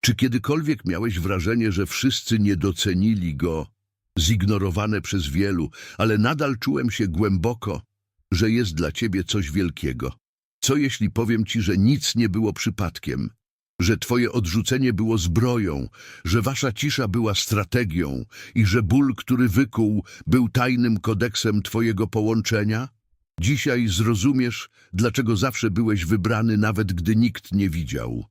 Czy kiedykolwiek miałeś wrażenie, że wszyscy nie docenili go, zignorowane przez wielu, ale nadal czułem się głęboko, że jest dla ciebie coś wielkiego? Co jeśli powiem ci, że nic nie było przypadkiem, że twoje odrzucenie było zbroją, że wasza cisza była strategią i że ból, który wykuł, był tajnym kodeksem twojego połączenia? Dzisiaj zrozumiesz, dlaczego zawsze byłeś wybrany, nawet gdy nikt nie widział.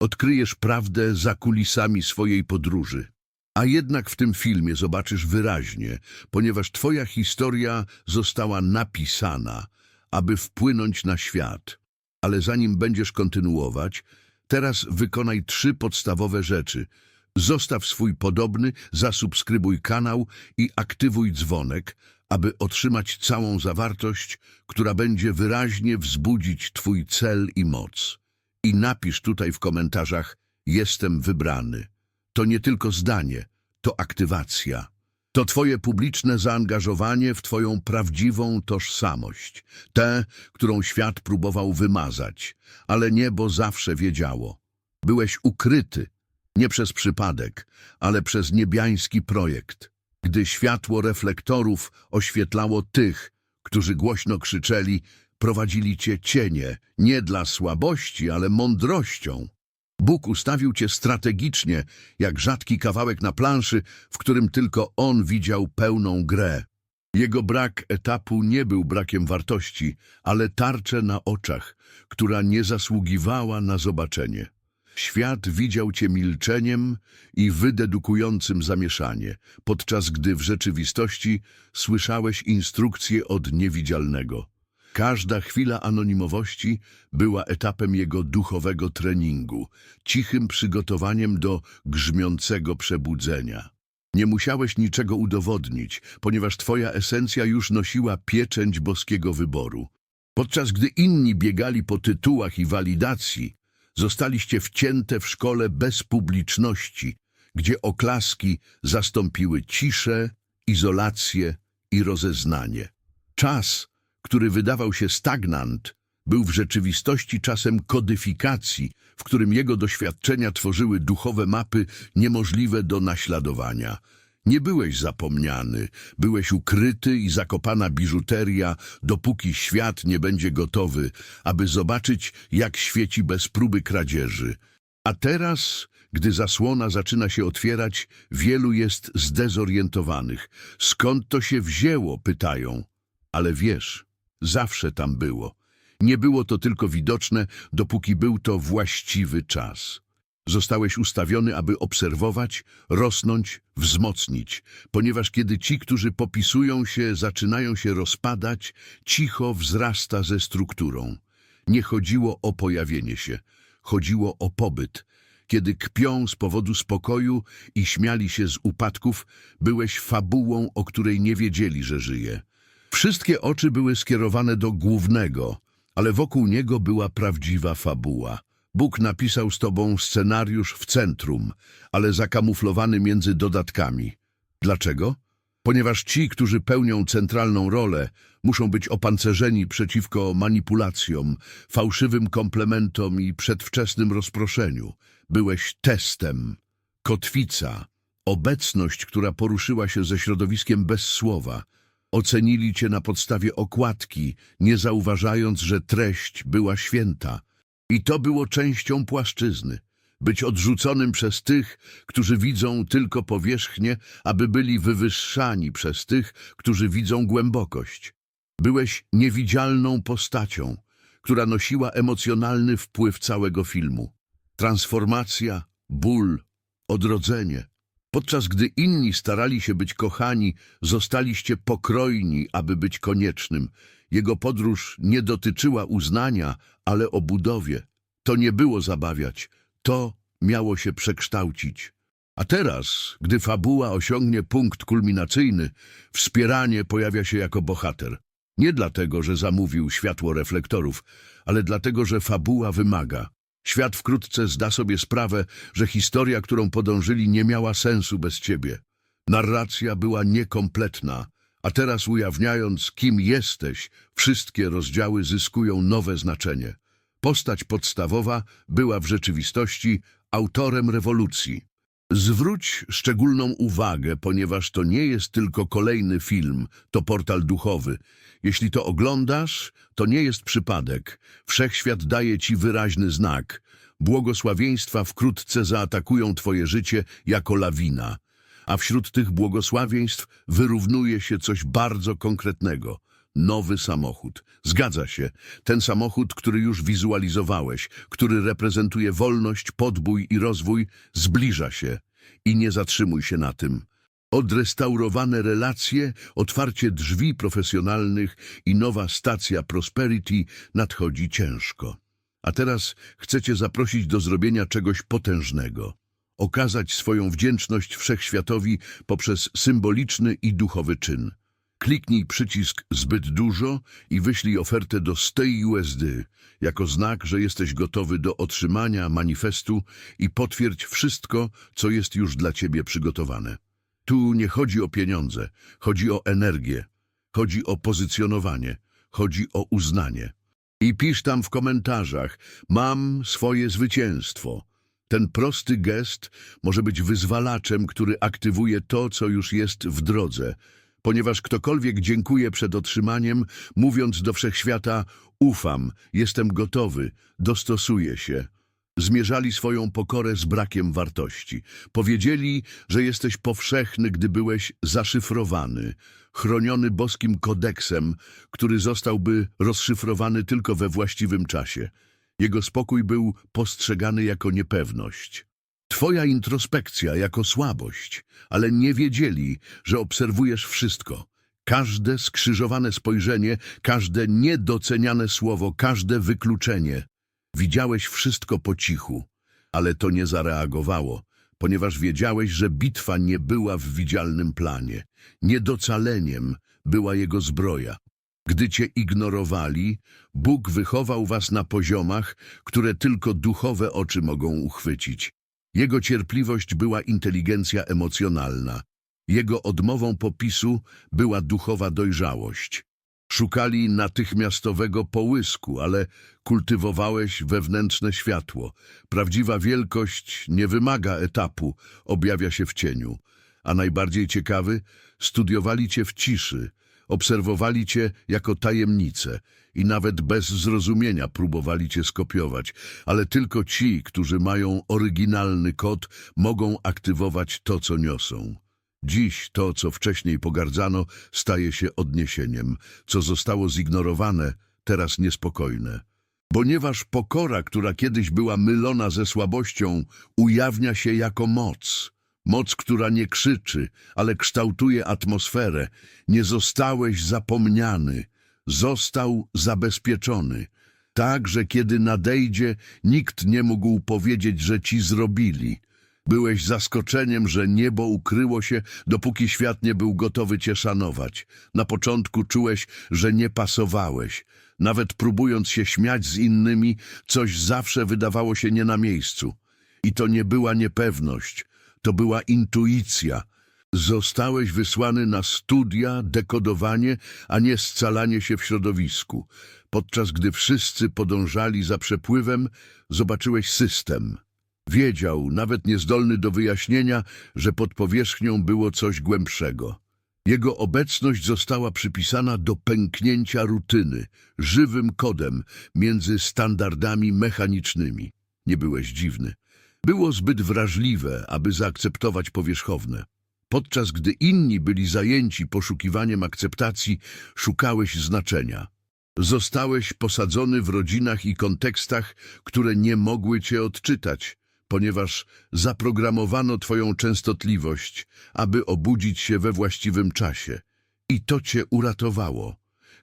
Odkryjesz prawdę za kulisami swojej podróży. A jednak w tym filmie zobaczysz wyraźnie, ponieważ twoja historia została napisana, aby wpłynąć na świat. Ale zanim będziesz kontynuować, teraz wykonaj trzy podstawowe rzeczy. Zostaw swój podobny, zasubskrybuj kanał i aktywuj dzwonek, aby otrzymać całą zawartość, która będzie wyraźnie wzbudzić twój cel i moc. I napisz tutaj w komentarzach Jestem wybrany. To nie tylko zdanie, to aktywacja. To twoje publiczne zaangażowanie w twoją prawdziwą tożsamość. Tę, którą świat próbował wymazać, ale niebo zawsze wiedziało. Byłeś ukryty, nie przez przypadek, ale przez niebiański projekt. Gdy światło reflektorów oświetlało tych, którzy głośno krzyczeli, prowadzili cię cienie, nie dla słabości, ale mądrością. Bóg ustawił cię strategicznie, jak rzadki kawałek na planszy, w którym tylko On widział pełną grę. Jego brak etapu nie był brakiem wartości, ale tarczę na oczach, która nie zasługiwała na zobaczenie. Świat widział cię milczeniem i wydedukującym zamieszanie, podczas gdy w rzeczywistości słyszałeś instrukcje od niewidzialnego. Każda chwila anonimowości była etapem jego duchowego treningu, cichym przygotowaniem do grzmiącego przebudzenia. Nie musiałeś niczego udowodnić, ponieważ twoja esencja już nosiła pieczęć boskiego wyboru. Podczas gdy inni biegali po tytułach i walidacji, zostaliście wcięte w szkole bez publiczności, gdzie oklaski zastąpiły ciszę, izolację i rozeznanie. Czas, który wydawał się stagnant, był w rzeczywistości czasem kodyfikacji, w którym jego doświadczenia tworzyły duchowe mapy niemożliwe do naśladowania. Nie byłeś zapomniany, byłeś ukryty i zakopana biżuteria, dopóki świat nie będzie gotowy, aby zobaczyć, jak świeci bez próby kradzieży. A teraz, gdy zasłona zaczyna się otwierać, wielu jest zdezorientowanych. Skąd to się wzięło, pytają. Ale wiesz, zawsze tam było. Nie było to tylko widoczne, dopóki był to właściwy czas. Zostałeś ustawiony, aby obserwować, rosnąć, wzmocnić, ponieważ kiedy ci, którzy popisują się, zaczynają się rozpadać, cicho wzrasta ze strukturą. Nie chodziło o pojawienie się, chodziło o pobyt. Kiedy kpią z powodu spokoju i śmiali się z upadków, byłeś fabułą, o której nie wiedzieli, że żyje. Wszystkie oczy były skierowane do głównego, ale wokół niego była prawdziwa fabuła. Bóg napisał z tobą scenariusz w centrum, ale zakamuflowany między dodatkami. Dlaczego? Ponieważ ci, którzy pełnią centralną rolę, muszą być opancerzeni przeciwko manipulacjom, fałszywym komplementom i przedwczesnym rozproszeniu. Byłeś testem, kotwica, obecność, która poruszyła się ze środowiskiem bez słowa. Ocenili cię na podstawie okładki, nie zauważając, że treść była święta. I to było częścią płaszczyzny. Być odrzuconym przez tych, którzy widzą tylko powierzchnię, aby byli wywyższani przez tych, którzy widzą głębokość. Byłeś niewidzialną postacią, która nosiła emocjonalny wpływ całego filmu. Transformacja, ból, odrodzenie. Podczas gdy inni starali się być kochani, zostaliście pokrojni, aby być koniecznym. Jego podróż nie dotyczyła uznania, ale o budowie. To nie było zabawiać, to miało się przekształcić. A teraz, gdy fabuła osiągnie punkt kulminacyjny, wspieranie pojawia się jako bohater. Nie dlatego, że zamówił światło reflektorów, ale dlatego, że fabuła wymaga. Świat wkrótce zda sobie sprawę, że historia, którą podążyli, nie miała sensu bez ciebie. Narracja była niekompletna, a teraz ujawniając, kim jesteś, wszystkie rozdziały zyskują nowe znaczenie. Postać podstawowa była w rzeczywistości autorem rewolucji. Zwróć szczególną uwagę, ponieważ to nie jest tylko kolejny film, to portal duchowy. Jeśli to oglądasz, to nie jest przypadek. Wszechświat daje ci wyraźny znak. Błogosławieństwa wkrótce zaatakują twoje życie jako lawina. A wśród tych błogosławieństw wyrównuje się coś bardzo konkretnego. Nowy samochód. Zgadza się. Ten samochód, który już wizualizowałeś, który reprezentuje wolność, podbój i rozwój, zbliża się. I nie zatrzymuj się na tym. Odrestaurowane relacje, otwarcie drzwi profesjonalnych i nowa stacja Prosperity nadchodzi ciężko. A teraz chcecie zaprosić do zrobienia czegoś potężnego. Okazać swoją wdzięczność wszechświatowi poprzez symboliczny i duchowy czyn. Kliknij przycisk zbyt dużo i wyślij ofertę do Stay USD jako znak, że jesteś gotowy do otrzymania manifestu i potwierdź wszystko, co jest już dla ciebie przygotowane. Tu nie chodzi o pieniądze, chodzi o energię, chodzi o pozycjonowanie, chodzi o uznanie. I pisz tam w komentarzach, mam swoje zwycięstwo. Ten prosty gest może być wyzwalaczem, który aktywuje to, co już jest w drodze, ponieważ ktokolwiek dziękuje przed otrzymaniem, mówiąc do wszechświata, ufam, jestem gotowy, dostosuję się. Zmierzali swoją pokorę z brakiem wartości. Powiedzieli, że jesteś powszechny, gdy byłeś zaszyfrowany, chroniony boskim kodeksem, który zostałby rozszyfrowany tylko we właściwym czasie. Jego spokój był postrzegany jako niepewność. Twoja introspekcja jako słabość, ale nie wiedzieli, że obserwujesz wszystko. Każde skrzyżowane spojrzenie, każde niedoceniane słowo, każde wykluczenie. Widziałeś wszystko po cichu, ale to nie zareagowało, ponieważ wiedziałeś, że bitwa nie była w widzialnym planie. Niedocaleniem była jego zbroja. Gdy cię ignorowali, Bóg wychował was na poziomach, które tylko duchowe oczy mogą uchwycić. Jego cierpliwość była inteligencja emocjonalna. Jego odmową popisu była duchowa dojrzałość. Szukali natychmiastowego połysku, ale kultywowałeś wewnętrzne światło. Prawdziwa wielkość nie wymaga etapu, objawia się w cieniu. A najbardziej ciekawy, studiowali cię w ciszy, obserwowali cię jako tajemnicę i nawet bez zrozumienia próbowali cię skopiować, ale tylko ci, którzy mają oryginalny kod, mogą aktywować to, co niosą. Dziś to, co wcześniej pogardzano, staje się odniesieniem. Co zostało zignorowane, teraz niespokojne. Ponieważ pokora, która kiedyś była mylona ze słabością, ujawnia się jako moc. Moc, która nie krzyczy, ale kształtuje atmosferę. Nie zostałeś zapomniany, został zabezpieczony. Tak, że kiedy nadejdzie, nikt nie mógł powiedzieć, że ci zrobili. Byłeś zaskoczeniem, że niebo ukryło się, dopóki świat nie był gotowy cię szanować. Na początku czułeś, że nie pasowałeś. Nawet próbując się śmiać z innymi, coś zawsze wydawało się nie na miejscu. I to nie była niepewność, to była intuicja. Zostałeś wysłany na studia, dekodowanie, a nie scalanie się w środowisku. Podczas gdy wszyscy podążali za przepływem, zobaczyłeś system. Wiedział, nawet niezdolny do wyjaśnienia, że pod powierzchnią było coś głębszego. Jego obecność została przypisana do pęknięcia rutyny, żywym kodem między standardami mechanicznymi. Nie byłeś dziwny. Było zbyt wrażliwe, aby zaakceptować powierzchowne. Podczas gdy inni byli zajęci poszukiwaniem akceptacji, szukałeś znaczenia. Zostałeś posadzony w rodzinach i kontekstach, które nie mogły cię odczytać, ponieważ zaprogramowano twoją częstotliwość, aby obudzić się we właściwym czasie. I to cię uratowało.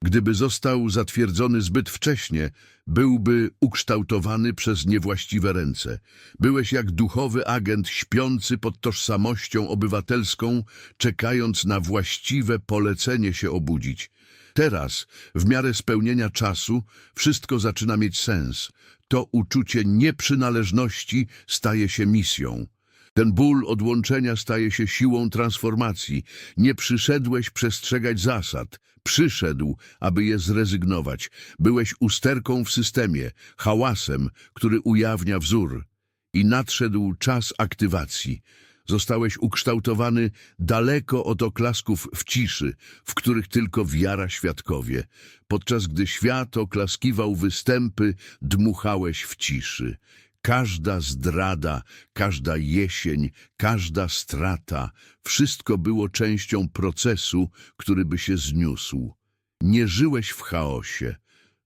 Gdyby został zatwierdzony zbyt wcześnie, byłby ukształtowany przez niewłaściwe ręce. Byłeś jak duchowy agent śpiący pod tożsamością obywatelską, czekając na właściwe polecenie się obudzić. Teraz, w miarę spełnienia czasu, wszystko zaczyna mieć sens. To uczucie nieprzynależności staje się misją. Ten ból odłączenia staje się siłą transformacji. Nie przyszedłeś przestrzegać zasad. Przyszedł, aby je zrezygnować. Byłeś usterką w systemie, hałasem, który ujawnia wzór. I nadszedł czas aktywacji. Zostałeś ukształtowany daleko od oklasków w ciszy, w których tylko wiara świadkowie. Podczas gdy świat oklaskiwał występy, dmuchałeś w ciszy. Każda zdrada, każda jesień, każda strata, wszystko było częścią procesu, który by się zniósł. Nie żyłeś w chaosie,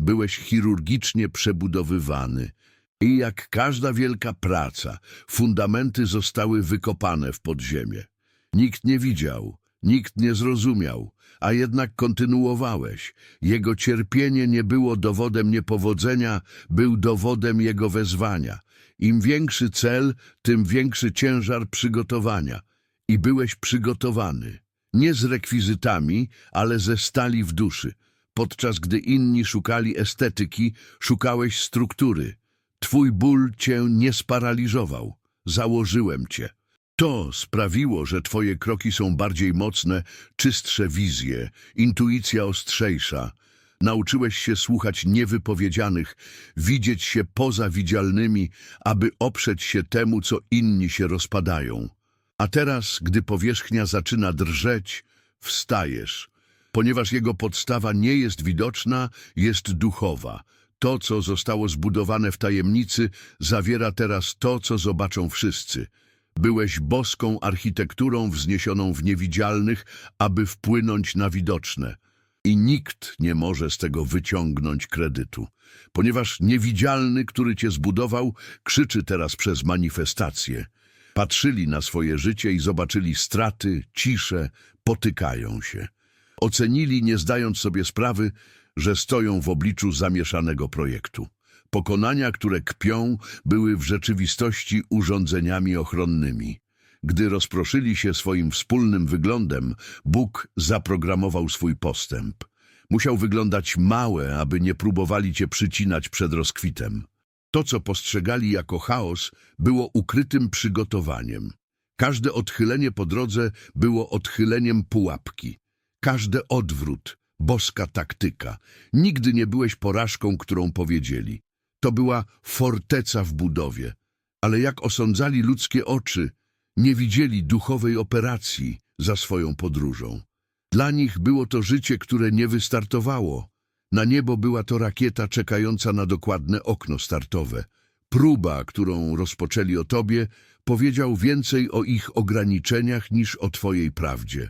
byłeś chirurgicznie przebudowywany. I jak każda wielka praca, fundamenty zostały wykopane w podziemie. Nikt nie widział, nikt nie zrozumiał, a jednak kontynuowałeś. Jego cierpienie nie było dowodem niepowodzenia, był dowodem jego wezwania. Im większy cel, tym większy ciężar przygotowania. I byłeś przygotowany. Nie z rekwizytami, ale ze stali w duszy. Podczas gdy inni szukali estetyki, szukałeś struktury. Twój ból cię nie sparaliżował. Założyłem cię. To sprawiło, że twoje kroki są bardziej mocne, czystsze wizje, intuicja ostrzejsza. Nauczyłeś się słuchać niewypowiedzianych, widzieć się poza widzialnymi, aby oprzeć się temu, co inni się rozpadają. A teraz, gdy powierzchnia zaczyna drżeć, wstajesz, ponieważ jego podstawa nie jest widoczna, jest duchowa. To, co zostało zbudowane w tajemnicy, zawiera teraz to, co zobaczą wszyscy. Byłeś boską architekturą wzniesioną w niewidzialnych, aby wpłynąć na widoczne. I nikt nie może z tego wyciągnąć kredytu, ponieważ niewidzialny, który cię zbudował, krzyczy teraz przez manifestację. Patrzyli na swoje życie i zobaczyli straty, ciszę, potykają się. Ocenili, nie zdając sobie sprawy, że stoją w obliczu zamieszanego projektu. Pokonania, które kpią, były w rzeczywistości urządzeniami ochronnymi. Gdy rozproszyli się swoim wspólnym wyglądem, Bóg zaprogramował swój postęp. Musiał wyglądać małe, aby nie próbowali cię przycinać przed rozkwitem. To, co postrzegali jako chaos, było ukrytym przygotowaniem. Każde odchylenie po drodze było odchyleniem pułapki. Każdy odwrót, boska taktyka. Nigdy nie byłeś porażką, którą powiedzieli. To była forteca w budowie. Ale jak osądzali ludzkie oczy, nie widzieli duchowej operacji za swoją podróżą. Dla nich było to życie, które nie wystartowało. Na niebo była to rakieta czekająca na dokładne okno startowe. Próba, którą rozpoczęli o tobie, powiedział więcej o ich ograniczeniach niż o twojej prawdzie.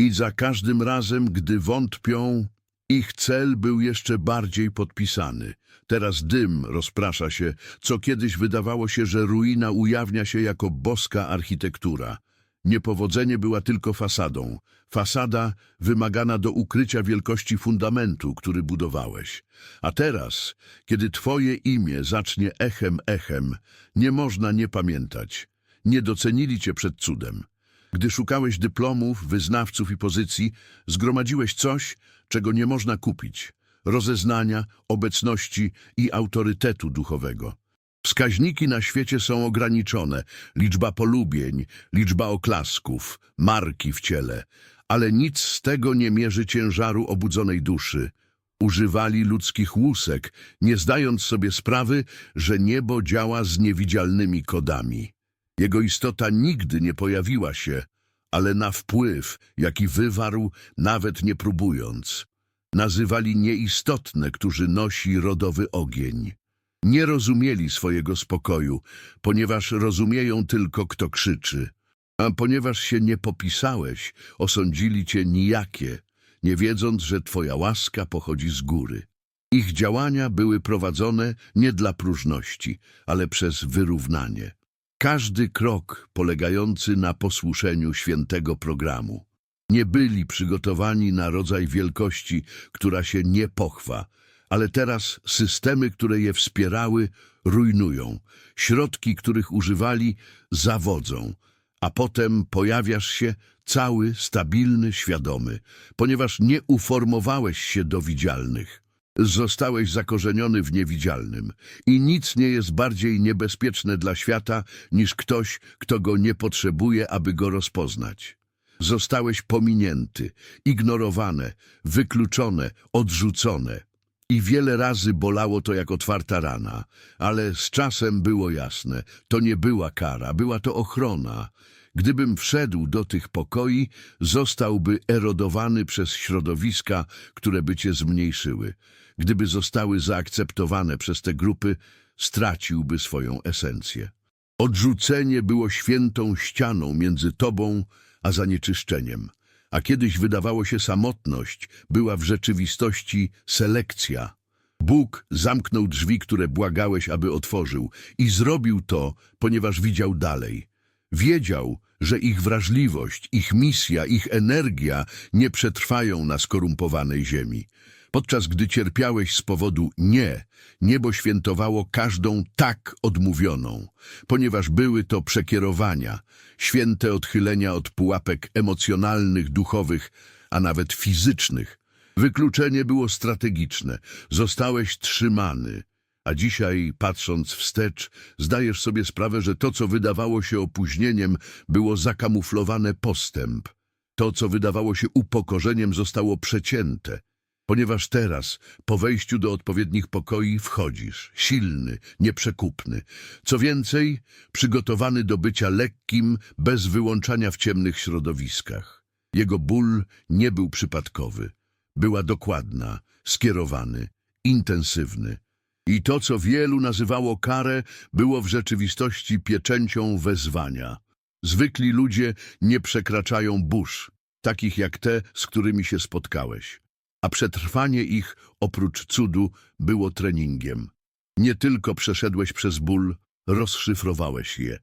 I za każdym razem, gdy wątpią, ich cel był jeszcze bardziej podpisany. Teraz dym rozprasza się, co kiedyś wydawało się, że ruina ujawnia się jako boska architektura. Niepowodzenie była tylko fasadą. Fasada wymagana do ukrycia wielkości fundamentu, który budowałeś. A teraz, kiedy twoje imię zacznie echem echem, nie można nie pamiętać. Nie docenili cię przed cudem. Gdy szukałeś dyplomów, wyznawców i pozycji, zgromadziłeś coś, czego nie można kupić. Rozeznania, obecności i autorytetu duchowego. Wskaźniki na świecie są ograniczone. Liczba polubień, liczba oklasków, marki w ciele. Ale nic z tego nie mierzy ciężaru obudzonej duszy. Używali ludzkich łusek, nie zdając sobie sprawy, że niebo działa z niewidzialnymi kodami. Jego istota nigdy nie pojawiła się, ale na wpływ, jaki wywarł, nawet nie próbując. Nazywali nieistotne, którzy nosi rodowy ogień. Nie rozumieli swojego spokoju, ponieważ rozumieją tylko, kto krzyczy. A ponieważ się nie popisałeś, osądzili cię nijakie, nie wiedząc, że twoja łaska pochodzi z góry. Ich działania były prowadzone nie dla próżności, ale przez wyrównanie. Każdy krok polegający na posłuszeniu świętego programu. Nie byli przygotowani na rodzaj wielkości, która się nie pochwa, ale teraz systemy, które je wspierały, rujnują. Środki, których używali, zawodzą. A potem pojawiasz się cały, stabilny, świadomy, ponieważ nie uformowałeś się do widzialnych. Zostałeś zakorzeniony w niewidzialnym i nic nie jest bardziej niebezpieczne dla świata niż ktoś, kto go nie potrzebuje, aby go rozpoznać. Zostałeś pominięty, ignorowane, wykluczone, odrzucone. I wiele razy bolało to jak otwarta rana, ale z czasem było jasne, to nie była kara, była to ochrona. Gdybym wszedł do tych pokoi, zostałby erodowany przez środowiska, które by cię zmniejszyły. Gdyby zostały zaakceptowane przez te grupy, straciłby swoją esencję. Odrzucenie było świętą ścianą między tobą a zanieczyszczeniem, a kiedyś wydawało się samotność, była w rzeczywistości selekcja. Bóg zamknął drzwi, które błagałeś, aby otworzył i zrobił to, ponieważ widział dalej. Wiedział, że ich wrażliwość, ich misja, ich energia nie przetrwają na skorumpowanej ziemi. Podczas gdy cierpiałeś z powodu nie, niebo świętowało każdą tak odmówioną, ponieważ były to przekierowania, święte odchylenia od pułapek emocjonalnych, duchowych, a nawet fizycznych. Wykluczenie było strategiczne, zostałeś trzymany, a dzisiaj, patrząc wstecz, zdajesz sobie sprawę, że to, co wydawało się opóźnieniem, było zakamuflowane postęp. To, co wydawało się upokorzeniem, zostało przecięte. Ponieważ teraz, po wejściu do odpowiednich pokoi, wchodzisz, silny, nieprzekupny. Co więcej, przygotowany do bycia lekkim, bez wyłączania w ciemnych środowiskach. Jego ból nie był przypadkowy. Była dokładna, skierowany, intensywny. I to, co wielu nazywało karę, było w rzeczywistości pieczęcią wezwania. Zwykli ludzie nie przekraczają burz, takich jak te, z którymi się spotkałeś. A przetrwanie ich, oprócz cudu, było treningiem. Nie tylko przeszedłeś przez ból, rozszyfrowałeś je.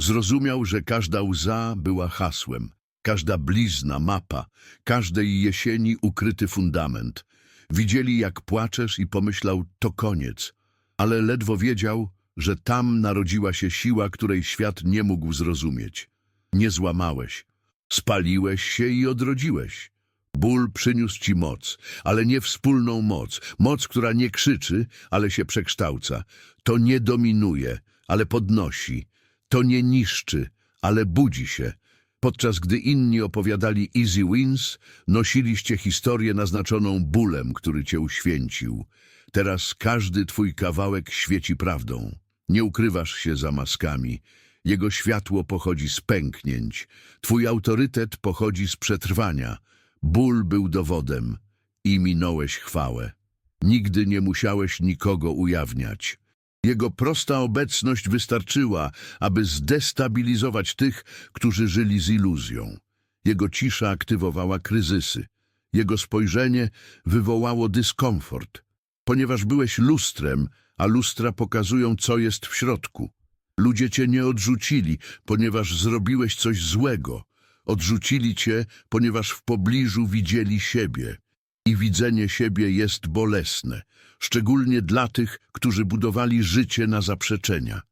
Zrozumiał, że każda łza była hasłem, każda blizna mapa, każdej jesieni ukryty fundament. Widzieli, jak płaczesz i pomyślał, to koniec. Ale ledwo wiedział, że tam narodziła się siła, której świat nie mógł zrozumieć. Nie złamałeś. Spaliłeś się i odrodziłeś. Ból przyniósł ci moc, ale nie wspólną moc. Moc, która nie krzyczy, ale się przekształca. To nie dominuje, ale podnosi. To nie niszczy, ale budzi się. Podczas gdy inni opowiadali easy wins, nosiliście historię naznaczoną bólem, który cię uświęcił. Teraz każdy twój kawałek świeci prawdą. Nie ukrywasz się za maskami. Jego światło pochodzi z pęknięć. Twój autorytet pochodzi z przetrwania. Ból był dowodem i minąłeś chwałę. Nigdy nie musiałeś nikogo ujawniać. Jego prosta obecność wystarczyła, aby zdestabilizować tych, którzy żyli z iluzją. Jego cisza aktywowała kryzysy. Jego spojrzenie wywołało dyskomfort, ponieważ byłeś lustrem, a lustra pokazują, co jest w środku. Ludzie cię nie odrzucili, ponieważ zrobiłeś coś złego. Odrzucili cię, ponieważ w pobliżu widzieli siebie. I widzenie siebie jest bolesne, szczególnie dla tych, którzy budowali życie na zaprzeczenia.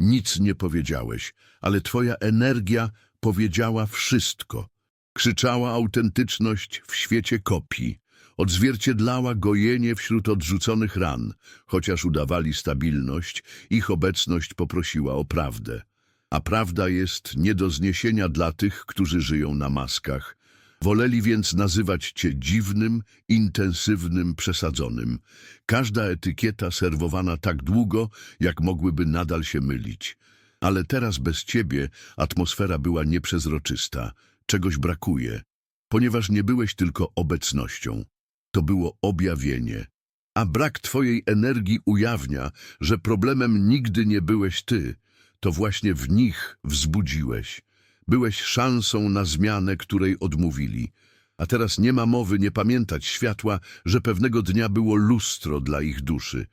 Nic nie powiedziałeś, ale twoja energia powiedziała wszystko. Krzyczała autentyczność w świecie kopii. Odzwierciedlała gojenie wśród odrzuconych ran. Chociaż udawali stabilność, ich obecność poprosiła o prawdę. A prawda jest nie do zniesienia dla tych, którzy żyją na maskach. Woleli więc nazywać cię dziwnym, intensywnym, przesadzonym. Każda etykieta serwowana tak długo, jak mogłyby nadal się mylić. Ale teraz bez ciebie atmosfera była nieprzezroczysta. Czegoś brakuje, ponieważ nie byłeś tylko obecnością. To było objawienie. A brak twojej energii ujawnia, że problemem nigdy nie byłeś ty. To właśnie w nich wzbudziłeś. Byłeś szansą na zmianę, której odmówili. A teraz nie ma mowy nie pamiętać światła, że pewnego dnia było lustro dla ich duszy.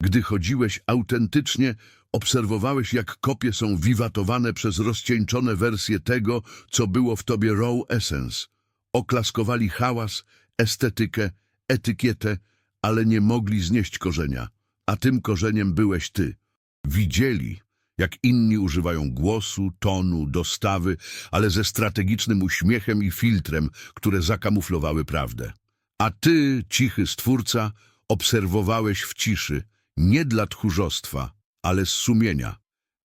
Gdy chodziłeś autentycznie, obserwowałeś, jak kopie są wiwatowane przez rozcieńczone wersje tego, co było w tobie raw essence. Oklaskowali hałas, estetykę, etykietę, ale nie mogli znieść korzenia. A tym korzeniem byłeś ty. Widzieli, jak inni używają głosu, tonu, dostawy, ale ze strategicznym uśmiechem i filtrem, które zakamuflowały prawdę. A ty, cichy stwórca, obserwowałeś w ciszy, nie dla tchórzostwa, ale z sumienia.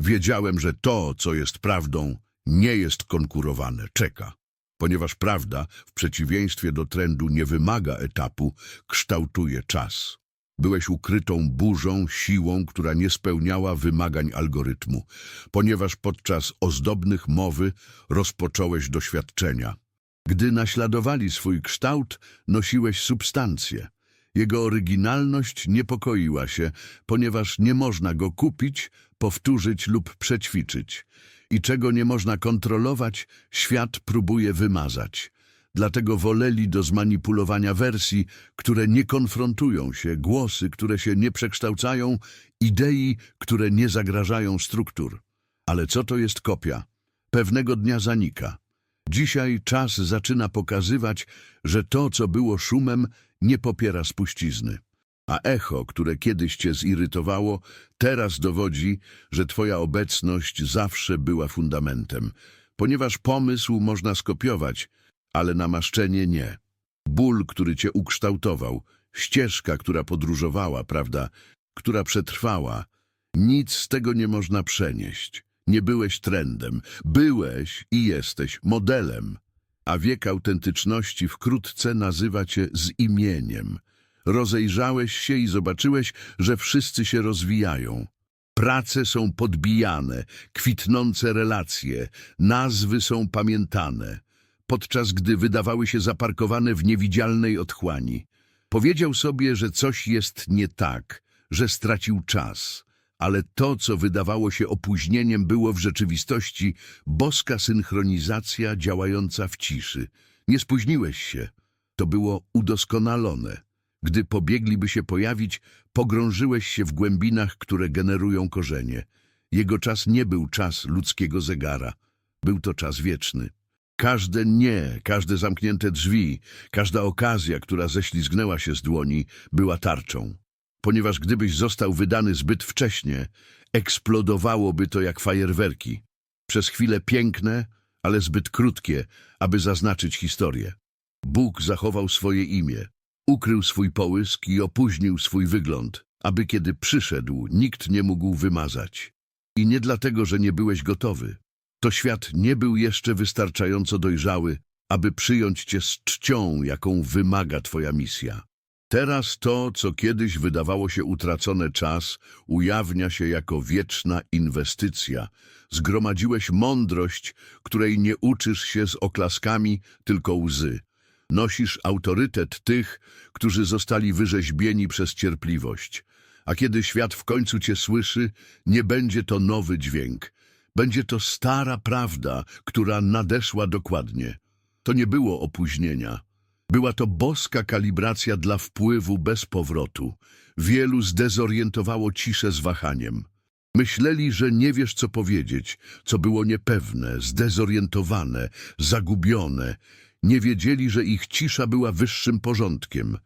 Wiedziałem, że to, co jest prawdą, nie jest konkurowane, czeka. Ponieważ prawda, w przeciwieństwie do trendu, nie wymaga etapu, kształtuje czas. Byłeś ukrytą burzą, siłą, która nie spełniała wymagań algorytmu, ponieważ podczas ozdobnych mowy rozpocząłeś doświadczenia. Gdy naśladowali swój kształt, nosiłeś substancję. Jego oryginalność niepokoiła się, ponieważ nie można go kupić, powtórzyć lub przećwiczyć. I czego nie można kontrolować, świat próbuje wymazać. Dlatego woleli do zmanipulowania wersji, które nie konfrontują się, głosy, które się nie przekształcają, idei, które nie zagrażają struktur. Ale co to jest kopia? Pewnego dnia zanika. Dzisiaj czas zaczyna pokazywać, że to, co było szumem, nie popiera spuścizny. A echo, które kiedyś cię zirytowało, teraz dowodzi, że twoja obecność zawsze była fundamentem, ponieważ pomysł można skopiować, ale namaszczenie nie. Ból, który cię ukształtował, ścieżka, która podróżowała, prawda, która przetrwała, nic z tego nie można przenieść. Nie byłeś trendem, byłeś i jesteś modelem, a wiek autentyczności wkrótce nazywa cię z imieniem. Rozejrzałeś się i zobaczyłeś, że wszyscy się rozwijają. Prace są podbijane, kwitnące relacje, nazwy są pamiętane, podczas gdy wydawały się zaparkowane w niewidzialnej otchłani. Powiedział sobie, że coś jest nie tak, że stracił czas, ale to, co wydawało się opóźnieniem, było w rzeczywistości boska synchronizacja działająca w ciszy. Nie spóźniłeś się. To było udoskonalone. Gdy pobiegliby się pojawić, pogrążyłeś się w głębinach, które generują korzenie. Jego czas nie był czas ludzkiego zegara. Był to czas wieczny. Każde nie, każde zamknięte drzwi, każda okazja, która ześlizgnęła się z dłoni, była tarczą. Ponieważ gdybyś został wydany zbyt wcześnie, eksplodowałoby to jak fajerwerki. Przez chwilę piękne, ale zbyt krótkie, aby zaznaczyć historię. Bóg zachował swoje imię, ukrył swój połysk i opóźnił swój wygląd, aby kiedy przyszedł, nikt nie mógł wymazać. I nie dlatego, że nie byłeś gotowy. To świat nie był jeszcze wystarczająco dojrzały, aby przyjąć cię z czcią, jaką wymaga twoja misja. Teraz to, co kiedyś wydawało się utracone czas, ujawnia się jako wieczna inwestycja. Zgromadziłeś mądrość, której nie uczysz się z oklaskami, tylko łzy. Nosisz autorytet tych, którzy zostali wyrzeźbieni przez cierpliwość. A kiedy świat w końcu cię słyszy, nie będzie to nowy dźwięk. Będzie to stara prawda, która nadeszła dokładnie. To nie było opóźnienia. Była to boska kalibracja dla wpływu bez powrotu. Wielu zdezorientowało ciszę z wahaniem. Myśleli, że nie wiesz, co powiedzieć, co było niepewne, zdezorientowane, zagubione. Nie wiedzieli, że ich cisza była wyższym porządkiem.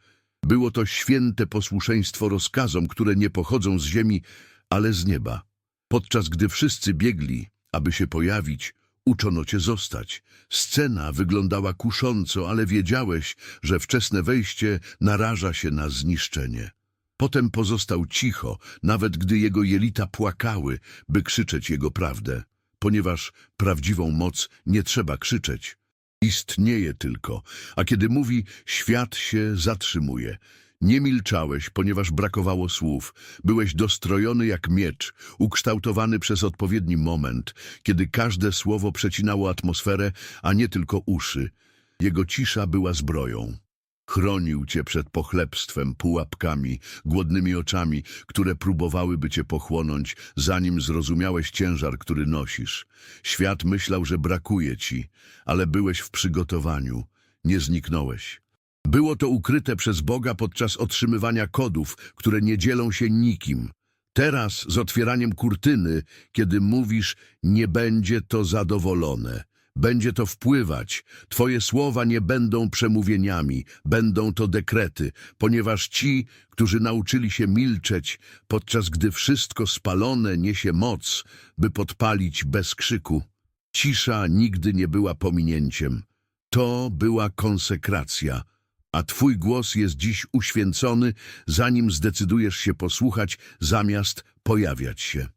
Było to święte posłuszeństwo rozkazom, które nie pochodzą z ziemi, ale z nieba. Podczas gdy wszyscy biegli, aby się pojawić, uczono cię zostać. Scena wyglądała kusząco, ale wiedziałeś, że wczesne wejście naraża się na zniszczenie. Potem pozostał cicho, nawet gdy jego jelita płakały, by krzyczeć jego prawdę, ponieważ prawdziwą moc nie trzeba krzyczeć. Istnieje tylko, a kiedy mówi, świat się zatrzymuje. Nie milczałeś, ponieważ brakowało słów. Byłeś dostrojony jak miecz, ukształtowany przez odpowiedni moment, kiedy każde słowo przecinało atmosferę, a nie tylko uszy. Jego cisza była zbroją. Chronił cię przed pochlebstwem, pułapkami, głodnymi oczami, które próbowałyby cię pochłonąć, zanim zrozumiałeś ciężar, który nosisz. Świat myślał, że brakuje ci, ale byłeś w przygotowaniu. Nie zniknąłeś. Było to ukryte przez Boga podczas otrzymywania kodów, które nie dzielą się nikim. Teraz z otwieraniem kurtyny, kiedy mówisz, nie będzie to zadowolone. Będzie to wpływać. Twoje słowa nie będą przemówieniami, będą to dekrety, ponieważ ci, którzy nauczyli się milczeć, podczas gdy wszystko spalone niesie moc, by podpalić bez krzyku. Cisza nigdy nie była pominięciem. To była konsekracja a Twój głos jest dziś uświęcony, zanim zdecydujesz się posłuchać, zamiast pojawiać się.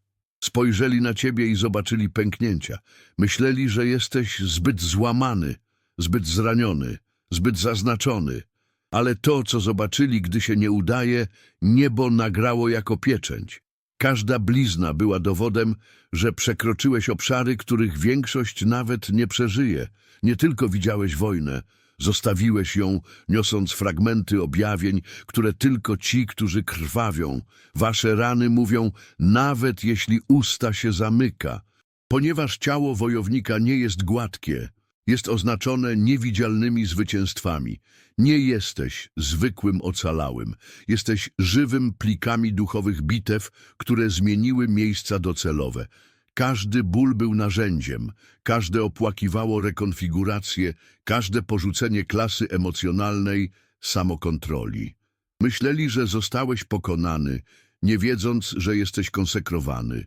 Spojrzeli na Ciebie i zobaczyli pęknięcia. Myśleli, że jesteś zbyt złamany, zbyt zraniony, zbyt zaznaczony. Ale to, co zobaczyli, gdy się nie udaje, niebo nagrało jako pieczęć. Każda blizna była dowodem, że przekroczyłeś obszary, których większość nawet nie przeżyje. Nie tylko widziałeś wojnę, zostawiłeś ją, niosąc fragmenty objawień, które tylko ci, którzy krwawią. Wasze rany mówią, nawet jeśli usta się zamyka. Ponieważ ciało wojownika nie jest gładkie, jest oznaczone niewidzialnymi zwycięstwami. Nie jesteś zwykłym ocalałym. Jesteś żywym plikami duchowych bitew, które zmieniły miejsca docelowe. Każdy ból był narzędziem, każde opłakiwało rekonfigurację, każde porzucenie klasy emocjonalnej samokontroli. Myśleli, że zostałeś pokonany, nie wiedząc, że jesteś konsekrowany,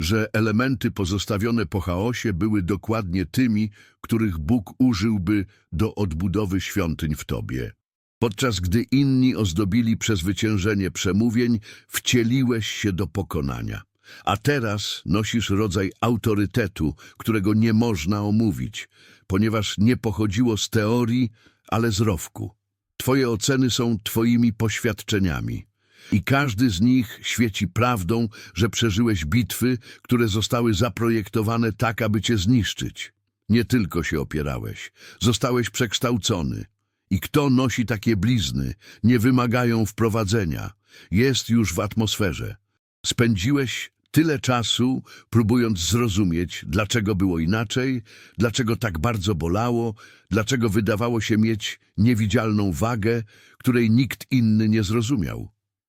że elementy pozostawione po chaosie były dokładnie tymi, których Bóg użyłby do odbudowy świątyń w tobie. Podczas gdy inni ozdobili przezwyciężenie przemówień, wcieliłeś się do pokonania. A teraz nosisz rodzaj autorytetu, którego nie można omówić, ponieważ nie pochodziło z teorii, ale z rowku. Twoje oceny są twoimi poświadczeniami. I każdy z nich świeci prawdą, że przeżyłeś bitwy, które zostały zaprojektowane tak, aby cię zniszczyć. Nie tylko się opierałeś, zostałeś przekształcony. I kto nosi takie blizny, nie wymagają wprowadzenia. Jest już w atmosferze. Spędziłeś tyle czasu, próbując zrozumieć, dlaczego było inaczej, dlaczego tak bardzo bolało, dlaczego wydawało się mieć niewidzialną wagę, której nikt inny nie zrozumiał.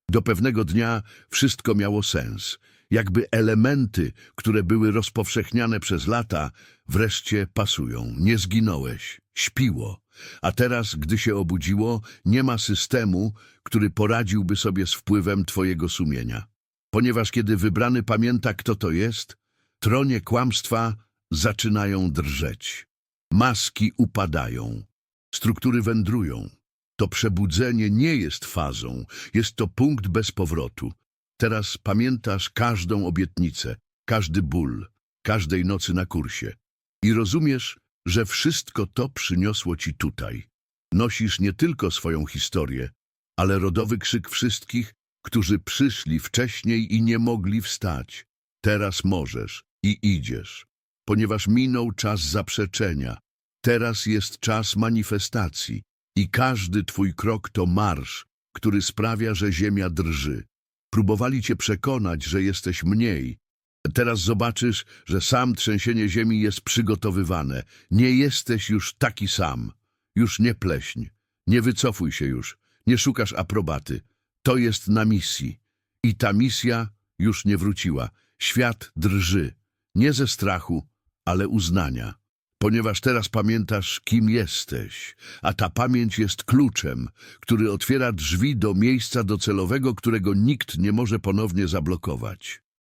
Do pewnego dnia wszystko miało sens. Jakby elementy, które były rozpowszechniane przez lata, wreszcie pasują. Nie zginąłeś, śpiło. A teraz, gdy się obudziło, nie ma systemu, który poradziłby sobie z wpływem twojego sumienia. Ponieważ kiedy wybrany pamięta, kto to jest, tronie kłamstwa zaczynają drżeć. Maski upadają, struktury wędrują. To przebudzenie nie jest fazą, jest to punkt bez powrotu. Teraz pamiętasz każdą obietnicę, każdy ból, każdej nocy na kursie i rozumiesz, że wszystko to przyniosło ci tutaj. Nosisz nie tylko swoją historię, ale rodowy krzyk wszystkich, którzy przyszli wcześniej i nie mogli wstać. Teraz możesz i idziesz, ponieważ minął czas zaprzeczenia. Teraz jest czas manifestacji. I każdy twój krok to marsz, który sprawia, że ziemia drży. Próbowali cię przekonać, że jesteś mniej. Teraz zobaczysz, że sam trzęsienie ziemi jest przygotowywane. Nie jesteś już taki sam. Już nie pleśń. Nie wycofuj się już. Nie szukasz aprobaty. To jest na misji. I ta misja już nie wróciła. Świat drży. Nie ze strachu, ale uznania ponieważ teraz pamiętasz, kim jesteś, a ta pamięć jest kluczem, który otwiera drzwi do miejsca docelowego, którego nikt nie może ponownie zablokować.